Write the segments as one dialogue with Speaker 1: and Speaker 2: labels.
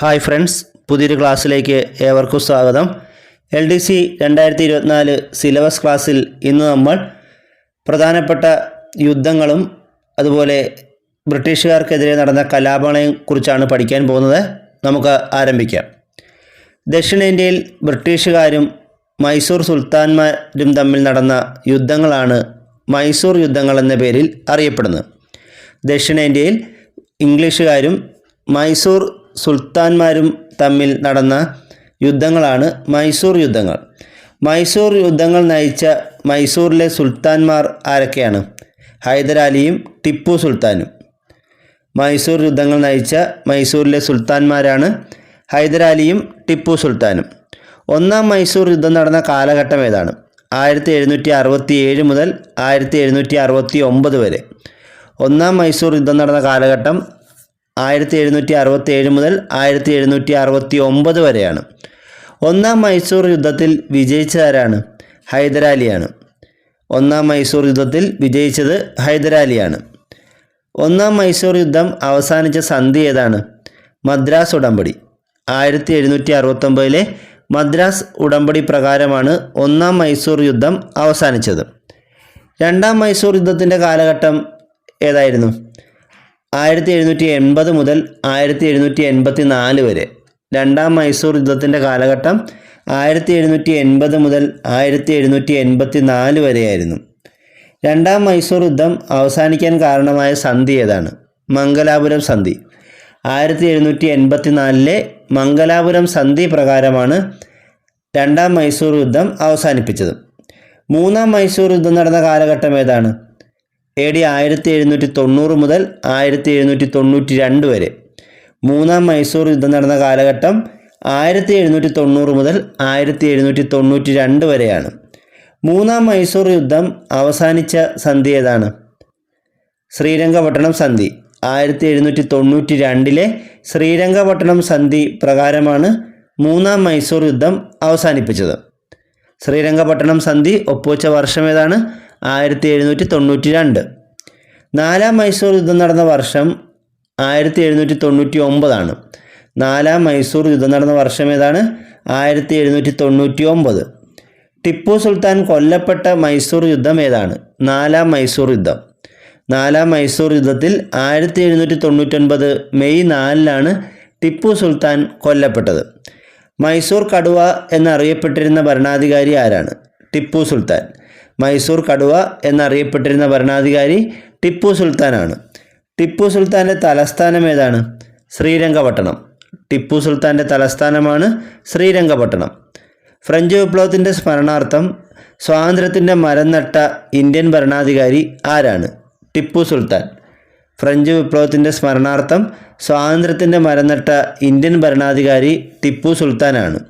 Speaker 1: Hi friends പുതിയൊരു ക്ലാസ്സിലേക്ക് ഏവർക്കും സ്വാഗതം. എൽ ഡി സി രണ്ടായിരത്തി ഇരുപത്തിനാല് സിലബസ് ക്ലാസ്സിൽ ഇന്ന് നമ്മൾ പ്രധാനപ്പെട്ട യുദ്ധങ്ങളും അതുപോലെ ബ്രിട്ടീഷുകാർക്കെതിരെ നടന്ന കലാപങ്ങളെയും കുറിച്ചാണ് പഠിക്കാൻ പോകുന്നത്. നമുക്ക് ആരംഭിക്കാം. ദക്ഷിണേന്ത്യയിൽ ബ്രിട്ടീഷുകാരും മൈസൂർ സുൽത്താൻമാരും തമ്മിൽ നടന്ന യുദ്ധങ്ങളാണ് മൈസൂർ യുദ്ധങ്ങൾ എന്ന പേരിൽ അറിയപ്പെടുന്നത്. ദക്ഷിണേന്ത്യയിൽ ഇംഗ്ലീഷുകാരും മൈസൂർ സുൽത്താൻമാരും തമ്മിൽ നടന്ന യുദ്ധങ്ങളാണ് മൈസൂർ യുദ്ധങ്ങൾ. മൈസൂർ യുദ്ധങ്ങൾ നയിച്ച മൈസൂറിലെ സുൽത്താൻമാർ ആരൊക്കെയാണ്? ഹൈദരാലിയും ടിപ്പു സുൽത്താനും. മൈസൂർ യുദ്ധങ്ങൾ നയിച്ച മൈസൂരിലെ സുൽത്താൻമാരാണ് ഹൈദരാലിയും ടിപ്പു സുൽത്താനും. ഒന്നാം മൈസൂർ യുദ്ധം നടന്ന കാലഘട്ടം ഏതാണ്? ആയിരത്തി എഴുന്നൂറ്റി അറുപത്തി ഏഴ് മുതൽ ആയിരത്തി എഴുന്നൂറ്റി അറുപത്തി ഒമ്പത് വരെ. ഒന്നാം മൈസൂർ യുദ്ധം നടന്ന കാലഘട്ടം ആയിരത്തി എഴുന്നൂറ്റി അറുപത്തി ഏഴ് മുതൽ ആയിരത്തി എഴുന്നൂറ്റി അറുപത്തി ഒമ്പത് വരെയാണ്. ഒന്നാം മൈസൂർ യുദ്ധത്തിൽ വിജയിച്ചതാരാണ്? ഹൈദരാലിയാണ്. ഒന്നാം മൈസൂർ യുദ്ധത്തിൽ വിജയിച്ചത് ഹൈദരാലിയാണ്. ഒന്നാം മൈസൂർ യുദ്ധം അവസാനിച്ച സന്ധി ഏതാണ്? മദ്രാസ് ഉടമ്പടി. ആയിരത്തി എഴുന്നൂറ്റി അറുപത്തൊമ്പതിലെ മദ്രാസ് ഉടമ്പടി പ്രകാരമാണ് ഒന്നാം മൈസൂർ യുദ്ധം അവസാനിച്ചത്. രണ്ടാം മൈസൂർ യുദ്ധത്തിന്റെ കാലഘട്ടം ഏതായിരുന്നു? ആയിരത്തി എഴുന്നൂറ്റി എൺപത് മുതൽ ആയിരത്തി എഴുന്നൂറ്റി എൺപത്തി നാല് വരെ. രണ്ടാം മൈസൂർ യുദ്ധത്തിന്റെ കാലഘട്ടം ആയിരത്തി എഴുന്നൂറ്റി എൺപത് മുതൽ ആയിരത്തി എഴുന്നൂറ്റി എൺപത്തി നാല് വരെയായിരുന്നു. രണ്ടാം മൈസൂർ യുദ്ധം അവസാനിക്കാൻ കാരണമായ സന്ധി ഏതാണ്? മംഗലാപുരം സന്ധി. ആയിരത്തി എഴുന്നൂറ്റി എൺപത്തി നാലിലെ മംഗലാപുരം സന്ധി പ്രകാരമാണ് രണ്ടാം മൈസൂർ യുദ്ധം അവസാനിപ്പിച്ചത്. മൂന്നാം മൈസൂർ യുദ്ധം നടന്ന കാലഘട്ടം ഏതാണ്? എ ഡി ആയിരത്തി എഴുന്നൂറ്റി തൊണ്ണൂറ് മുതൽ ആയിരത്തി എഴുന്നൂറ്റി തൊണ്ണൂറ്റി രണ്ട് വരെ. മൂന്നാം മൈസൂർ യുദ്ധം നടന്ന കാലഘട്ടം ആയിരത്തി എഴുന്നൂറ്റി തൊണ്ണൂറ് മുതൽ ആയിരത്തി എഴുന്നൂറ്റി തൊണ്ണൂറ്റി രണ്ട് വരെയാണ്. മൂന്നാം മൈസൂർ യുദ്ധം അവസാനിച്ച സന്ധി ഏതാണ്? ശ്രീരംഗപട്ടണം സന്ധി. ആയിരത്തി എഴുന്നൂറ്റി തൊണ്ണൂറ്റി രണ്ടിലെ ശ്രീരംഗപട്ടണം സന്ധി പ്രകാരമാണ് മൂന്നാം മൈസൂർ യുദ്ധം അവസാനിപ്പിച്ചത്. ശ്രീരംഗപട്ടണം സന്ധി ഒപ്പുവച്ച വർഷം ഏതാണ്? ആയിരത്തി എഴുന്നൂറ്റി തൊണ്ണൂറ്റി രണ്ട് നാലാം മൈസൂർ യുദ്ധം നടന്ന വർഷം ആയിരത്തി എഴുന്നൂറ്റി തൊണ്ണൂറ്റി ഒമ്പതാണ് നാലാം മൈസൂർ യുദ്ധം നടന്ന വർഷം ഏതാണ്? ആയിരത്തി എഴുന്നൂറ്റി തൊണ്ണൂറ്റി ഒമ്പത് ടിപ്പു സുൽത്താൻ കൊല്ലപ്പെട്ട മൈസൂർ യുദ്ധം ഏതാണ്? നാലാം മൈസൂർ യുദ്ധം. നാലാം മൈസൂർ യുദ്ധത്തിൽ ആയിരത്തി എഴുന്നൂറ്റി തൊണ്ണൂറ്റൊൻപത് മെയ് നാലിലാണ് ടിപ്പു സുൽത്താൻ കൊല്ലപ്പെട്ടത്. മൈസൂർ കടുവ എന്നറിയപ്പെട്ടിരുന്ന ഭരണാധികാരി ആരാണ്? ടിപ്പു സുൽത്താൻ. മൈസൂർ കടുവ എന്നറിയപ്പെട്ടിരുന്ന ഭരണാധികാരി ടിപ്പു സുൽത്താനാണ്. ടിപ്പു സുൽത്താന്റെ തലസ്ഥാനം ഏതാണ്? ശ്രീരംഗപട്ടണം. ടിപ്പു സുൽത്താന്റെ തലസ്ഥാനമാണ് ശ്രീരംഗപട്ടണം. ഫ്രഞ്ച് വിപ്ലവത്തിന്റെ സ്മരണാർത്ഥം സ്വാതന്ത്ര്യത്തിന്റെ മരം നട്ട ഇന്ത്യൻ ഭരണാധികാരി ആരാണ്? ടിപ്പു സുൽത്താൻ. ഫ്രഞ്ച് വിപ്ലവത്തിന്റെ സ്മരണാർത്ഥം സ്വാതന്ത്ര്യത്തിന്റെ മരം നട്ട ഇന്ത്യൻ ഭരണാധികാരി ടിപ്പു സുൽത്താനാണ്.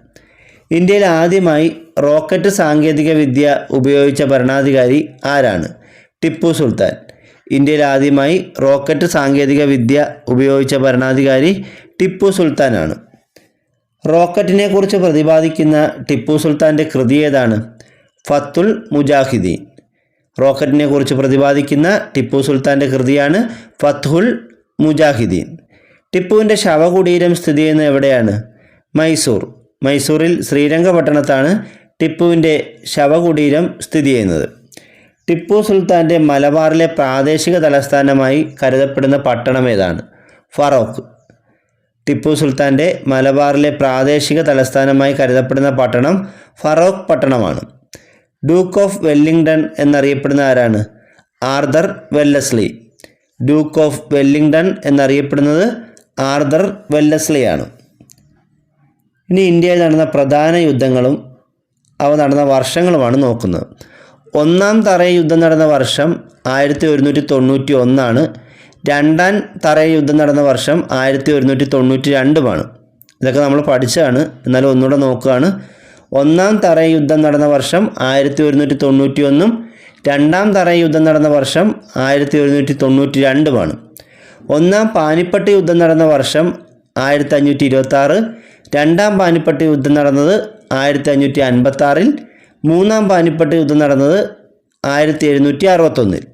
Speaker 1: ഇന്ത്യയിൽ ആദ്യമായി റോക്കറ്റ് സാങ്കേതിക വിദ്യ ഉപയോഗിച്ച ഭരണാധികാരി ആരാണ്? ടിപ്പു സുൽത്താൻ. ഇന്ത്യയിൽ ആദ്യമായി റോക്കറ്റ് സാങ്കേതിക വിദ്യ ഉപയോഗിച്ച ഭരണാധികാരി ടിപ്പു സുൽത്താനാണ്. റോക്കറ്റിനെ കുറിച്ച് പ്രതിപാദിക്കുന്ന ടിപ്പു സുൽത്താന്റെ കൃതി ഏതാണ്? ഫത്തുൽ മുജാഹിദീൻ. റോക്കറ്റിനെ കുറിച്ച് പ്രതിപാദിക്കുന്ന ടിപ്പു സുൽത്താന്റെ കൃതിയാണ് ഫത്തുൽ മുജാഹിദീൻ. ടിപ്പുവിന്റെ ശവകുടീരം സ്ഥിതി ചെയ്യുന്നത് എവിടെയാണ്? മൈസൂർ. മൈസൂറിൽ ശ്രീരംഗപട്ടണത്താണ് ടിപ്പുവിന്റെ ശവകുടീരം സ്ഥിതി ചെയ്യുന്നത്. ടിപ്പു സുൽത്താന്റെ മലബാറിലെ പ്രാദേശിക തലസ്ഥാനമായി കരുതപ്പെടുന്ന പട്ടണം ഏതാണ്? ഫറോക്ക്. ടിപ്പു സുൽത്താന്റെ മലബാറിലെ പ്രാദേശിക തലസ്ഥാനമായി കരുതപ്പെടുന്ന പട്ടണം ഫറോക്ക് പട്ടണമാണ്. ഡ്യൂക്ക് ഓഫ് വെല്ലിംഗ്ടൺ എന്നറിയപ്പെടുന്ന ആരാണ്? Arthur Wellesley. Duke of Wellington എന്നറിയപ്പെടുന്നത് ആർദർ വെല്ലസ്ലിയാണ്. ഇനി ഇന്ത്യയിൽ നടന്ന പ്രധാന യുദ്ധങ്ങളും അവ നടന്ന വർഷങ്ങളുമാണ് നോക്കുന്നത്. ഒന്നാം തറയ യുദ്ധം നടന്ന വർഷം ആയിരത്തി ഒരുന്നൂറ്റി തൊണ്ണൂറ്റി ഒന്നാണ് രണ്ടാം തറയ യുദ്ധം നടന്ന വർഷം ആയിരത്തി ഒരുന്നൂറ്റി തൊണ്ണൂറ്റി രണ്ടുമാണ് ഇതൊക്കെ നമ്മൾ പഠിച്ചതാണ്. എന്നാലും ഒന്നുകൂടെ നോക്കുകയാണ്. ഒന്നാം തറയ യുദ്ധം നടന്ന വർഷം ആയിരത്തി ഒരുന്നൂറ്റി തൊണ്ണൂറ്റി ഒന്നും രണ്ടാം തറയ യുദ്ധം നടന്ന വർഷം ആയിരത്തി ഒരുന്നൂറ്റി തൊണ്ണൂറ്റി രണ്ടുമാണ് ഒന്നാം പാനിപ്പട്ട് യുദ്ധം നടന്ന വർഷം ആയിരത്തി അഞ്ഞൂറ്റി ഇരുപത്തി ആറ് രണ്ടാം പാനിപ്പട്ട് യുദ്ധം നടന്നത് ആയിരത്തി അഞ്ഞൂറ്റി അൻപത്തി ആറിൽ മൂന്നാം പാനിപ്പട്ട് യുദ്ധം നടന്നത് ആയിരത്തി എഴുന്നൂറ്റി അറുപത്തൊന്നിൽ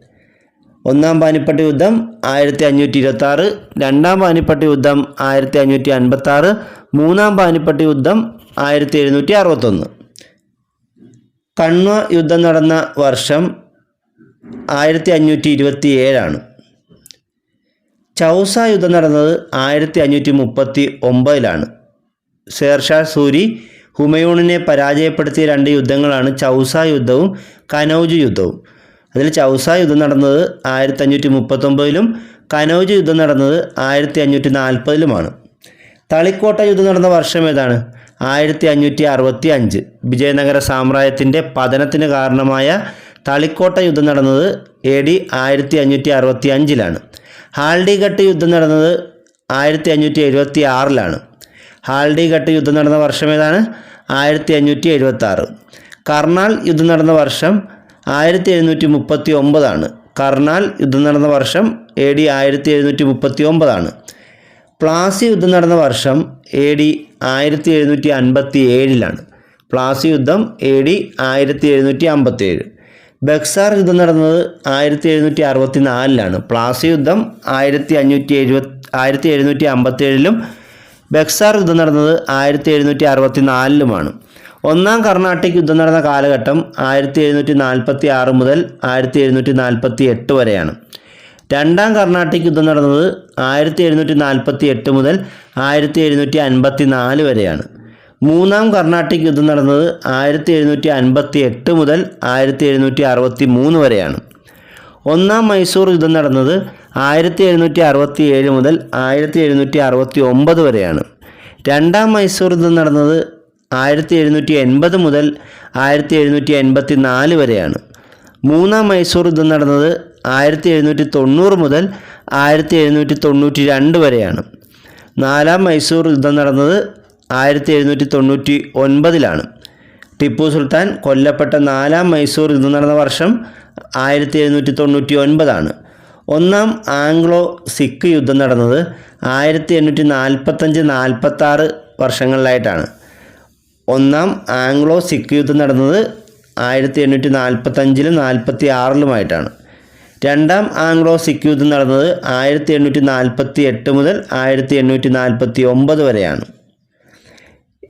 Speaker 1: ഒന്നാം പാനിപ്പട്ട് യുദ്ധം ആയിരത്തി അഞ്ഞൂറ്റി ഇരുപത്തി ആറ് രണ്ടാം പാനിപ്പട്ട് യുദ്ധം ആയിരത്തി അഞ്ഞൂറ്റി അൻപത്തി ആറ് മൂന്നാം പാനിപ്പട്ട് യുദ്ധം ആയിരത്തി എഴുന്നൂറ്റി അറുപത്തൊന്ന് കണ്വ യുദ്ധം നടന്ന വർഷം ആയിരത്തി അഞ്ഞൂറ്റി ഇരുപത്തി ഏഴാണ് ചൗസ യുദ്ധം നടന്നത് ആയിരത്തി അഞ്ഞൂറ്റി മുപ്പത്തി ഒമ്പതിലാണ് ഷേർഷാ സൂരി ഹുമയൂണിനെ പരാജയപ്പെടുത്തിയ രണ്ട് യുദ്ധങ്ങളാണ് ചൗസ യുദ്ധവും കനൗജ് യുദ്ധവും. അതിൽ ചൗസ യുദ്ധം നടന്നത് ആയിരത്തി അഞ്ഞൂറ്റി മുപ്പത്തൊമ്പതിലും കനൗജ് യുദ്ധം നടന്നത് ആയിരത്തി അഞ്ഞൂറ്റി നാൽപ്പതിലുമാണ് തളിക്കോട്ട യുദ്ധം നടന്ന വർഷം ഏതാണ്? ആയിരത്തി അഞ്ഞൂറ്റി അറുപത്തി അഞ്ച് വിജയനഗര സാമ്രാജ്യത്തിന്റെ പതനത്തിന് കാരണമായ തളിക്കോട്ട യുദ്ധം നടന്നത് എ ഡി ആയിരത്തി അഞ്ഞൂറ്റി അറുപത്തി അഞ്ചിലാണ് ഹാൽഡിഘട്ട് യുദ്ധം നടന്നത് ആയിരത്തി അഞ്ഞൂറ്റി എഴുപത്തി ആറിലാണ് ഹാൽഡിഘട്ട് യുദ്ധം നടന്ന വർഷം ഏതാണ്? ആയിരത്തി അഞ്ഞൂറ്റി എഴുപത്തി ആറ് കർണാൽ യുദ്ധം നടന്ന വർഷം ആയിരത്തി എഴുന്നൂറ്റി മുപ്പത്തി ഒമ്പതാണ് കർണാൽ യുദ്ധം നടന്ന വർഷം എ ഡി ആയിരത്തി എഴുന്നൂറ്റി മുപ്പത്തി ഒമ്പതാണ് പ്ലാസി യുദ്ധം നടന്ന വർഷം എ ഡി ആയിരത്തി എഴുന്നൂറ്റി അൻപത്തി ഏഴിലാണ് പ്ലാസി യുദ്ധം എ ഡി ആയിരത്തി എഴുന്നൂറ്റി അമ്പത്തി ഏഴ് ബക്സാർ യുദ്ധം നടന്നത് ആയിരത്തി എഴുന്നൂറ്റി അറുപത്തി നാലിലാണ് പ്ലാസി യുദ്ധം ആയിരത്തി അഞ്ഞൂറ്റി എഴുപത്തി ആയിരത്തി എഴുന്നൂറ്റി അമ്പത്തി ഏഴിലും ബക്സാർ യുദ്ധം നടന്നത് ആയിരത്തി എഴുന്നൂറ്റി അറുപത്തി നാലിലുമാണ് ഒന്നാം കർണാട്ടിക് യുദ്ധം നടന്ന കാലഘട്ടം ആയിരത്തി എഴുന്നൂറ്റി നാൽപ്പത്തി ആറ് മുതൽ ആയിരത്തി എഴുന്നൂറ്റി നാൽപ്പത്തി എട്ട് വരെയാണ്. രണ്ടാം കർണാട്ടിക് യുദ്ധം നടന്നത് ആയിരത്തി എഴുന്നൂറ്റി നാൽപ്പത്തി എട്ട് മുതൽ ആയിരത്തി എഴുന്നൂറ്റി അൻപത്തി നാല് വരെയാണ്. മൂന്നാം കർണാട്ടിക് യുദ്ധം നടന്നത് ആയിരത്തി എഴുന്നൂറ്റി അൻപത്തി എട്ട് മുതൽ ആയിരത്തി എഴുന്നൂറ്റി അറുപത്തി മൂന്ന് വരെയാണ്. ഒന്നാം മൈസൂർ യുദ്ധം നടന്നത് ആയിരത്തി എഴുന്നൂറ്റി അറുപത്തി ഏഴ് മുതൽ ആയിരത്തി എഴുന്നൂറ്റി അറുപത്തി ഒമ്പത് വരെയാണ്. രണ്ടാം മൈസൂർ യുദ്ധം നടന്നത് ആയിരത്തി എഴുന്നൂറ്റി എൺപത് മുതൽ ആയിരത്തി എഴുന്നൂറ്റി എൺപത്തി നാല് വരെയാണ്. മൂന്നാം മൈസൂർ യുദ്ധം നടന്നത് ആയിരത്തി എഴുന്നൂറ്റി തൊണ്ണൂറ് മുതൽ ആയിരത്തി എഴുന്നൂറ്റി തൊണ്ണൂറ്റി രണ്ട് വരെയാണ്. നാലാം മൈസൂർ യുദ്ധം നടന്നത് ആയിരത്തി എഴുന്നൂറ്റി തൊണ്ണൂറ്റി ഒൻപതിലാണ് ടിപ്പു സുൽത്താൻ കൊല്ലപ്പെട്ട നാലാം മൈസൂർ യുദ്ധം നടന്ന വർഷം ആയിരത്തി എഴുന്നൂറ്റി തൊണ്ണൂറ്റി ഒൻപതാണ് ഒന്നാം ആംഗ്ലോ സിഖ് യുദ്ധം നടന്നത് ആയിരത്തി എണ്ണൂറ്റി നാൽപ്പത്തഞ്ച് നാൽപ്പത്താറ് വർഷങ്ങളിലായിട്ടാണ്. ഒന്നാം ആംഗ്ലോ സിഖ് യുദ്ധം നടന്നത് ആയിരത്തി എണ്ണൂറ്റി നാൽപ്പത്തഞ്ചിലും നാൽപ്പത്തി ആറിലുമായിട്ടാണ് രണ്ടാം ആംഗ്ലോ സിഖ് യുദ്ധം നടന്നത് ആയിരത്തി എണ്ണൂറ്റി നാൽപ്പത്തി എട്ട് മുതൽ ആയിരത്തി എണ്ണൂറ്റി നാൽപ്പത്തി ഒമ്പത് വരെയാണ്.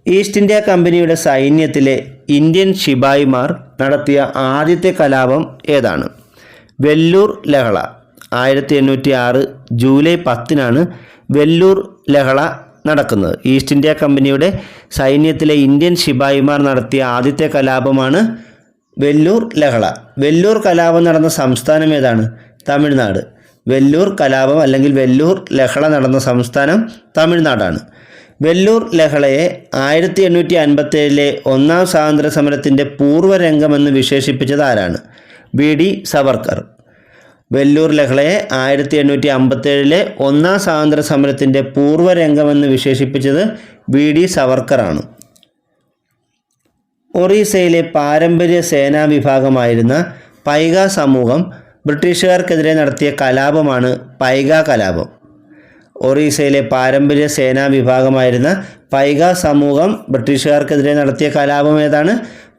Speaker 1: ഈസ്റ്റ് ഇന്ത്യ കമ്പനിയുടെ സൈന്യത്തിലെ ഇന്ത്യൻ ശിപായിമാർ നടത്തിയ ആദ്യത്തെ കലാപം ഏതാണ്? വെല്ലൂർ ലഹള. ആയിരത്തി എണ്ണൂറ്റി ആറ് ജൂലൈ പത്തിനാണ് വെല്ലൂർ ലഹള നടക്കുന്നത്. ഈസ്റ്റ് ഇന്ത്യ കമ്പനിയുടെ സൈന്യത്തിലെ ഇന്ത്യൻ ശിപായിമാർ നടത്തിയ ആദ്യത്തെ കലാപമാണ് വെല്ലൂർ ലഹള. വെല്ലൂർ കലാപം നടന്ന സംസ്ഥാനം ഏതാണ്? തമിഴ്നാട്. വെല്ലൂർ കലാപം അല്ലെങ്കിൽ വെല്ലൂർ ലഹള നടന്ന സംസ്ഥാനം തമിഴ്നാടാണ്. വെല്ലൂർ ലഹളയെ ആയിരത്തി എണ്ണൂറ്റി അൻപത്തേഴിലെ ഒന്നാം സ്വാതന്ത്ര്യ സമരത്തിന്റെ പൂർവരംഗമെന്ന് വിശേഷിപ്പിച്ചത് ആരാണ്? വി. ഡി. സവർക്കർ. വെല്ലൂർ ലഹളയെ ആയിരത്തി എണ്ണൂറ്റി അമ്പത്തേഴിലെ ഒന്നാം സ്വാതന്ത്ര്യ സമരത്തിന്റെ പൂർവരംഗമെന്ന് വിശേഷിപ്പിച്ചത് വി. ഡി. സവർക്കറാണ്. ഒറീസയിലെ പാരമ്പര്യ സേനാ വിഭാഗമായിരുന്ന പൈക സമൂഹം ബ്രിട്ടീഷുകാർക്കെതിരെ നടത്തിയ കലാപമാണ് പൈക കലാപം. ഒറീസയിലെ പാരമ്പര്യ സേനാ വിഭാഗമായിരുന്ന പൈക സമൂഹം ബ്രിട്ടീഷുകാർക്കെതിരെ നടത്തിയ കലാപം ഏതാണ്?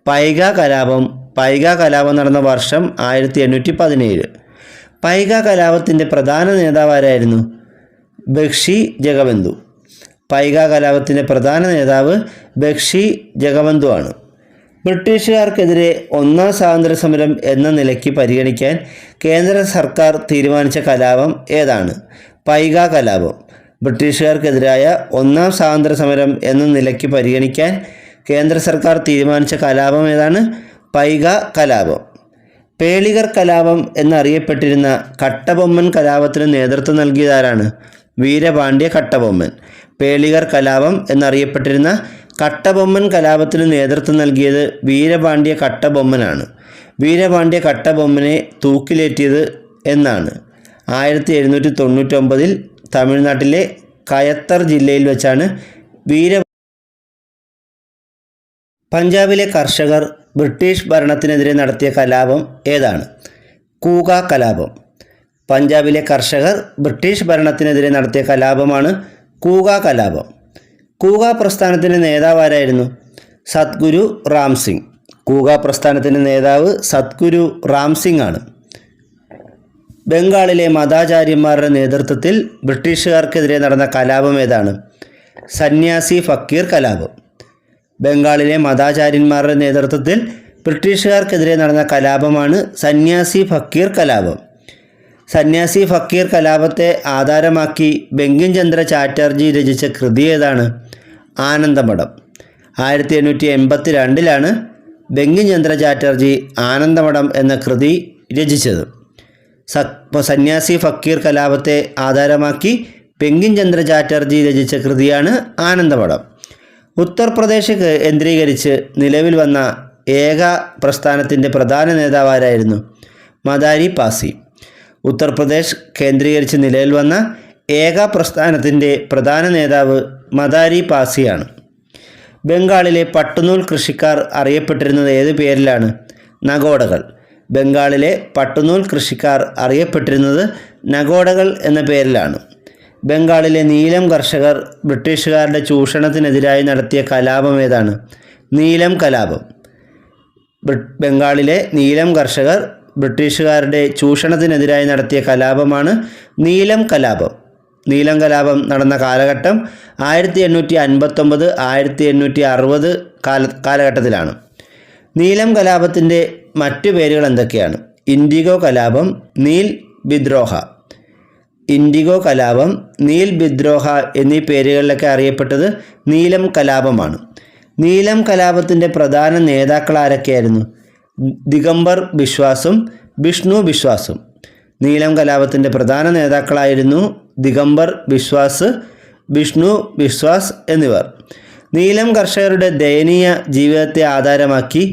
Speaker 1: പൈക കലാപം. പൈക കലാപം നടന്ന വർഷം ആയിരത്തി എണ്ണൂറ്റി പതിനേഴ് പൈക കലാപത്തിന്റെ പ്രധാന നേതാവാരായിരുന്നു ബക്ഷി ജഗബന്ധു. പൈക കലാപത്തിന്റെ പ്രധാന നേതാവ് ബക്ഷി ജഗബന്ധു ആണ്. ബ്രിട്ടീഷുകാർക്കെതിരെ ഒന്നാം സ്വാതന്ത്ര്യ സമരം എന്ന നിലയ്ക്ക് പരിഗണിക്കാൻ കേന്ദ്ര സർക്കാർ തീരുമാനിച്ച കലാപം ഏതാണ്? പൈക കലാപം. ബ്രിട്ടീഷുകാർക്കെതിരായ ഒന്നാം സ്വാതന്ത്ര്യ സമരം എന്ന നിലയ്ക്ക് പരിഗണിക്കാൻ കേന്ദ്ര സർക്കാർ തീരുമാനിച്ച കലാപം ഏതാണ്? പൈക കലാപം. പേളികർ കലാപം എന്നറിയപ്പെട്ടിരുന്ന കട്ടബൊമ്മൻ കലാപത്തിന് നേതൃത്വം നൽകിയതാരാണ് വീരപാണ്ഡ്യ കട്ടബൊമ്മൻ. പേളികർ കലാപം എന്നറിയപ്പെട്ടിരുന്ന കട്ടബൊമ്മൻ കലാപത്തിന് നേതൃത്വം നൽകിയത് വീരപാണ്ഡ്യ കട്ടബൊമ്മനാണ്. വീരപാണ്ഡ്യ കട്ടബൊമ്മനെ തൂക്കിലേറ്റിയത് എന്നാണ്. ആയിരത്തി എഴുന്നൂറ്റി തൊണ്ണൂറ്റൊമ്പതിൽ തമിഴ്നാട്ടിലെ കയത്തർ ജില്ലയിൽ വെച്ചാണ് വീര പഞ്ചാബിലെ കർഷകർ ബ്രിട്ടീഷ് ഭരണത്തിനെതിരെ നടത്തിയ കലാപം ഏതാണ്? കൂക കലാപം. പഞ്ചാബിലെ കർഷകർ ബ്രിട്ടീഷ് ഭരണത്തിനെതിരെ നടത്തിയ കലാപമാണ് കൂക കലാപം. കൂക പ്രസ്ഥാനത്തിന്റെ നേതാവ് ആരായിരുന്നു? സദ്ഗുരു റാം സിംഗ്. കൂക പ്രസ്ഥാനത്തിന്റെ നേതാവ് സദ്ഗുരു റാം സിംഗ് ആണ്. ബംഗാളിലെ മതാചാര്യന്മാരുടെ നേതൃത്വത്തിൽ ബ്രിട്ടീഷുകാർക്കെതിരെ നടന്ന കലാപം ഏതാണ്? സന്യാസി ഫക്കീർ കലാപം. ബംഗാളിലെ മതാചാര്യന്മാരുടെ നേതൃത്വത്തിൽ ബ്രിട്ടീഷുകാർക്കെതിരെ നടന്ന കലാപമാണ് സന്യാസി ഫക്കീർ കലാപം. സന്യാസി ഫക്കീർ കലാപത്തെ ആധാരമാക്കി ബങ്കിം ചന്ദ്ര ചാറ്റർജി രചിച്ച കൃതി ഏതാണ്? ആനന്ദമഠം. ആയിരത്തി എണ്ണൂറ്റി എൺപത്തി രണ്ടിലാണ് ബങ്കിം ചന്ദ്ര ചാറ്റർജി ആനന്ദമഠം എന്ന കൃതി രചിച്ചത്. സന്യാസി ഫക്കീർ കലാപത്തെ ആധാരമാക്കി പെങ്കിൻ ചന്ദ്ര ചാറ്റർജി രചിച്ച കൃതിയാണ് ആനന്ദമഠം ഉത്തർപ്രദേശ് കേന്ദ്രീകരിച്ച് നിലവിൽ വന്ന ഏക പ്രസ്ഥാനത്തിന്റെ പ്രധാന നേതാവാരായിരുന്നു മദാരി പാസി. ഉത്തർപ്രദേശ് കേന്ദ്രീകരിച്ച് നിലവിൽ വന്ന ഏക പ്രസ്ഥാനത്തിന്റെ പ്രധാന നേതാവ് മദാരി പാസിയാണ്. ബംഗാളിലെ പട്ടുനൂൽ കൃഷിക്കാർ അറിയപ്പെട്ടിരുന്നത് ഏത് പേരിലാണ്? നഗോഡകൾ. ബംഗാളിലെ പട്ടുനൂൽ കൃഷിക്കാർ അറിയപ്പെട്ടിരുന്നത് നഗോഡകൾ എന്ന പേരിലാണ്. ബംഗാളിലെ നീലം കർഷകർ ബ്രിട്ടീഷുകാരുടെ ചൂഷണത്തിനെതിരായി നടത്തിയ കലാപം ഏതാണ്? നീലം കലാപം. ബംഗാളിലെ നീലം കർഷകർ ബ്രിട്ടീഷുകാരുടെ ചൂഷണത്തിനെതിരായി നടത്തിയ കലാപമാണ് നീലം കലാപം. നീലം കലാപം നടന്ന കാലഘട്ടം ആയിരത്തി എണ്ണൂറ്റി അൻപത്തൊമ്പത് ആയിരത്തി എണ്ണൂറ്റി അറുപത് കാല കാലഘട്ടത്തിലാണ്. നീലം കലാപത്തിന്റെ മറ്റു പേരുകൾ എന്തൊക്കെയാണ്? ഇൻഡിഗോ കലാപം നീൽ വിദ്രോഹ. ഇൻഡിഗോ കലാപം നീൽ വിദ്രോഹ എന്നീ പേരുകളിലൊക്കെ അറിയപ്പെട്ടത് നീലം കലാപമാണ്. നീലം കലാപത്തിന്റെ പ്രധാന നേതാക്കൾ ആരൊക്കെയായിരുന്നു? ദിഗംബർ ബിശ്വാസും വിഷ്ണു ബിശ്വാസും. നീലം കലാപത്തിന്റെ പ്രധാന നേതാക്കളായിരുന്നു ദിഗംബർ ബിശ്വാസ് വിഷ്ണു ബിശ്വാസ് എന്നിവർ. നീലം കർഷകരുടെ ദയനീയ ജീവിതത്തെ ആധാരമാക്കി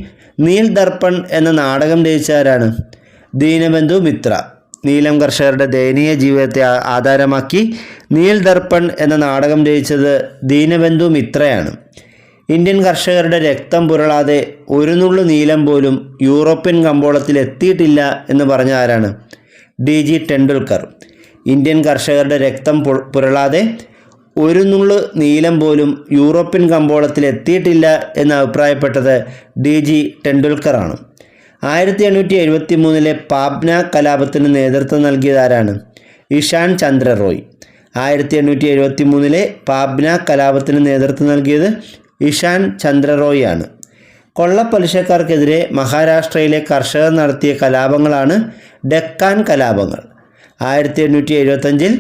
Speaker 1: നീൽ ദർപ്പൺ എന്ന നാടകം രചിച്ചവരാണ് ദീനബന്ധു മിത്ര. നീലം കർഷകരുടെ ദയനീയ ജീവിതത്തെ ആധാരമാക്കി നീൽ ദർപ്പൺ എന്ന നാടകം രചിച്ചത് ദീനബന്ധു മിത്രയാണ്. ഇന്ത്യൻ കർഷകരുടെ രക്തം പുരളാതെ ഒരു നുള്ളു നീലം പോലും യൂറോപ്യൻ കമ്പോളത്തിൽ എത്തിയിട്ടില്ല എന്ന് പറഞ്ഞ ആരാണ്? D G Tendulkar. ഇന്ത്യൻ കർഷകരുടെ രക്തം പുരളാതെ ഒരു നുള്ളു നീലം പോലും യൂറോപ്യൻ കമ്പോളത്തിൽ എത്തിയിട്ടില്ല എന്ന് അഭിപ്രായപ്പെട്ടത് ഡി ജി ടെണ്ടുൽക്കറാണ്. ആയിരത്തി എണ്ണൂറ്റി എഴുപത്തി മൂന്നിലെ പാബ്ന കലാപത്തിന് നേതൃത്വം നൽകിയതാരാണ് ഇഷാൻ ചന്ദ്ര റോയ് ആയിരത്തി എണ്ണൂറ്റി എഴുപത്തി മൂന്നിലെ പാബ്ന കലാപത്തിന് നേതൃത്വം നൽകിയത് ഇഷാൻ ചന്ദ്ര റോയ് ആണ് കൊള്ളപ്പലിശക്കാർക്കെതിരെ മഹാരാഷ്ട്രയിലെ കർഷകർ നടത്തിയ കലാപങ്ങളാണ് ഡെക്കാൻ കലാപങ്ങൾ. ആയിരത്തി എണ്ണൂറ്റി എഴുപത്തഞ്ചിൽ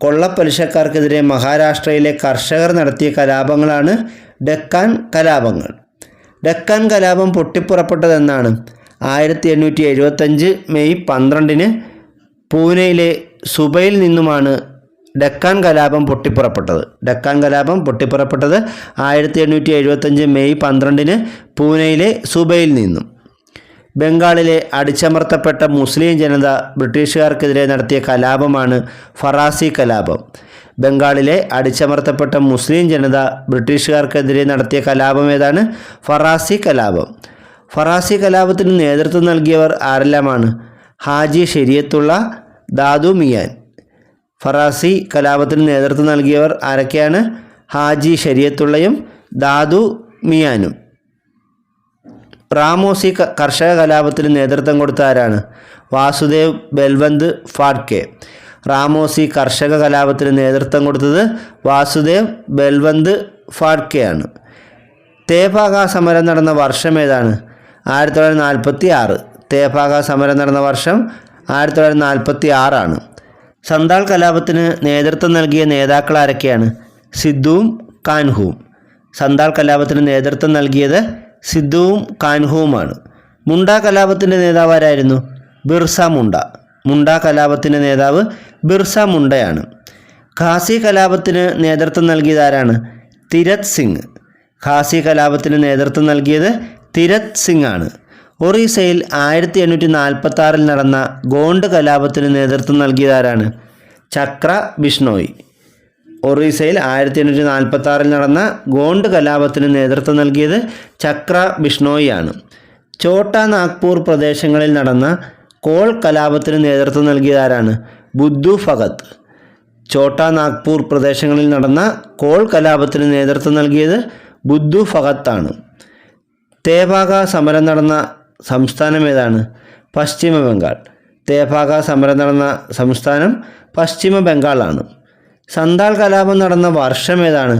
Speaker 1: കൊള്ളപ്പലിശക്കാർക്കെതിരെ മഹാരാഷ്ട്രയിലെ കർഷകർ നടത്തിയ കലാപങ്ങളാണ് ഡക്കാൻ കലാപങ്ങൾ. ഡക്കാൻ കലാപം പൊട്ടിപ്പുറപ്പെട്ടതെന്നാണ് ആയിരത്തി എണ്ണൂറ്റി എഴുപത്തഞ്ച് മെയ് പന്ത്രണ്ടിന് പൂനെയിലെ സുബയിൽ നിന്നുമാണ് ഡക്കാൻ കലാപം പൊട്ടിപ്പുറപ്പെട്ടത്. ഡക്കാൻ കലാപം പൊട്ടിപ്പുറപ്പെട്ടത് ആയിരത്തി എണ്ണൂറ്റി എഴുപത്തഞ്ച് മെയ് പന്ത്രണ്ടിന് പൂനെയിലെ സുബയിൽ നിന്നും. ബംഗാളിലെ അടിച്ചമർത്തപ്പെട്ട മുസ്ലിം ജനത ബ്രിട്ടീഷുകാർക്കെതിരെ നടത്തിയ കലാപമാണ് ഫറാസി കലാപം. ബംഗാളിലെ അടിച്ചമർത്തപ്പെട്ട മുസ്ലിം ജനത ബ്രിട്ടീഷുകാർക്കെതിരെ നടത്തിയ കലാപം ഏതാണ്? ഫറാസി കലാപം. ഫറാസി കലാപത്തിന് നേതൃത്വം നൽകിയവർ ആരെല്ലാമാണ്? ഹാജി ശരിയത്തുള്ള ദാദു മിയാൻ. ഫറാസി കലാപത്തിന് നേതൃത്വം നൽകിയവർ ആരൊക്കെയാണ്? ഹാജി ശരിയത്തുള്ളയും ദാദു മിയാനും. റാമോസി കർഷക കലാപത്തിന് നേതൃത്വം കൊടുത്ത ആരാണ്? വാസുദേവ് ബൽവന്ത് ഫാഡ്കെ റാമോസി കർഷക കലാപത്തിന് നേതൃത്വം കൊടുത്തത് വാസുദേവ് ബൽവന്ത് ഫാഡ്കെയാണ് തേപാക സമരം നടന്ന വർഷം ഏതാണ്? ആയിരത്തി തൊള്ളായിരത്തി നാൽപ്പത്തി ആറ് തേപാക സമരം നടന്ന വർഷം ആയിരത്തി തൊള്ളായിരത്തി നാൽപ്പത്തി ആറാണ് സന്താൾ കലാപത്തിന് നേതൃത്വം നൽകിയ നേതാക്കൾ ആരൊക്കെയാണ്? സിദ്ധുവും കാൻഹുവും. സന്താൾ കലാപത്തിന് നേതൃത്വം നൽകിയത് സിദ്ധുവും കാൻഹുവുമാണ്. മുണ്ട കലാപത്തിന്റെ നേതാവാരായിരുന്നു ബിർസ മുണ്ട. മുണ്ട കലാപത്തിന്റെ നേതാവ് ബിർസ മുണ്ടയാണ്. ഖാസി കലാപത്തിന് നേതൃത്വം നൽകിയത് ആരാണ്? തിരത് സിംഗ്. ഖാസി കലാപത്തിന് നേതൃത്വം നൽകിയത് തിരത് സിംഗ് ആണ്. ഒറീസയിൽ ആയിരത്തി എണ്ണൂറ്റി നാൽപ്പത്തി ആറിൽ നടന്ന ഗോണ്ട് കലാപത്തിന് നേതൃത്വം നൽകിയതാരാണ് ചക്ര ബിഷ്ണോയ്. ഒറീസയിൽ ആയിരത്തി എണ്ണൂറ്റി നാൽപ്പത്തി ആറിൽ നടന്ന ഗോണ്ട് കലാപത്തിന് നേതൃത്വം നൽകിയത് ചക്ര ബിഷ്ണോയിയാണ്. ചോട്ട നാഗ്പൂർ പ്രദേശങ്ങളിൽ നടന്ന കോൾ കലാപത്തിന് നേതൃത്വം നൽകിയത് ആരാണ്? ബുദ്ധു ഫഗത്ത് ചോട്ട നാഗ്പൂർ പ്രദേശങ്ങളിൽ നടന്ന കോൾ കലാപത്തിന് നേതൃത്വം നൽകിയത് ബുദ്ധു ഫഗത്താണ്. തേവാക സമരം നടന്ന സംസ്ഥാനം ഏതാണ്? പശ്ചിമ ബംഗാൾ തേഭാഗ സമരം നടന്ന സംസ്ഥാനം പശ്ചിമ ബംഗാളാണ് സന്താൾ കലാപം നടന്ന വർഷം ഏതാണ്?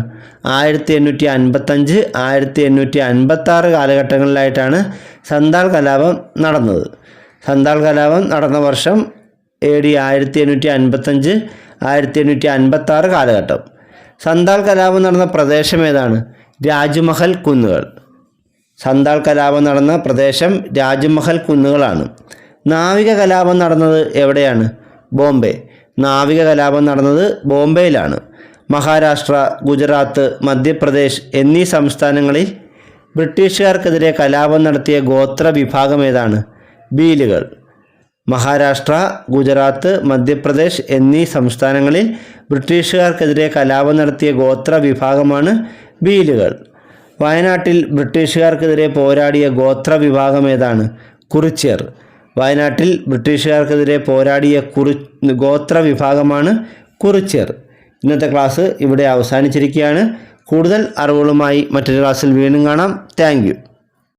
Speaker 1: ആയിരത്തി എണ്ണൂറ്റി അൻപത്തഞ്ച് ആയിരത്തി എണ്ണൂറ്റി അൻപത്തി ആറ് കാലഘട്ടങ്ങളിലായിട്ടാണ് സന്താൾ കലാപം നടന്നത്. സന്താൾ കലാപം നടന്ന വർഷം എ ഡി ആയിരത്തി എണ്ണൂറ്റി അൻപത്തഞ്ച് ആയിരത്തി എണ്ണൂറ്റി അൻപത്തി ആറ് കാലഘട്ടം. സന്താൾ കലാപം നടന്ന പ്രദേശം ഏതാണ്? രാജ്മഹൽ കുന്നുകൾ. സന്താൾ കലാപം നടന്ന പ്രദേശം രാജ്മഹൽ കുന്നുകളാണ്. നാവിക കലാപം നടന്നത് എവിടെയാണ്? ബോംബെ. നാവിക കലാപം നടന്നത് ബോംബെയിലാണ്. മഹാരാഷ്ട്ര ഗുജറാത്ത് മധ്യപ്രദേശ് എന്നീ സംസ്ഥാനങ്ങളിൽ ബ്രിട്ടീഷുകാർക്കെതിരെ കലാപം നടത്തിയ ഗോത്ര വിഭാഗം ഏതാണ്? ബീലുകൾ. മഹാരാഷ്ട്ര ഗുജറാത്ത് മധ്യപ്രദേശ് എന്നീ സംസ്ഥാനങ്ങളിൽ ബ്രിട്ടീഷുകാർക്കെതിരെ കലാപം നടത്തിയ ഗോത്ര വിഭാഗമാണ് ബീലുകൾ. വയനാട്ടിൽ ബ്രിട്ടീഷുകാർക്കെതിരെ പോരാടിയ ഗോത്ര വിഭാഗം ഏതാണ്? കുറിച്യർ. വയനാട്ടിൽ ബ്രിട്ടീഷുകാർക്കെതിരെ പോരാടിയ കുറി ഗോത്ര വിഭാഗമാണ് കുറിച്യർ. ഇന്നത്തെ ക്ലാസ് ഇവിടെ അവസാനിച്ചിരിക്കുകയാണ്. കൂടുതൽ അറിവുകളുമായി മറ്റൊരു ക്ലാസ്സിൽ വീണ്ടും കാണാം. താങ്ക്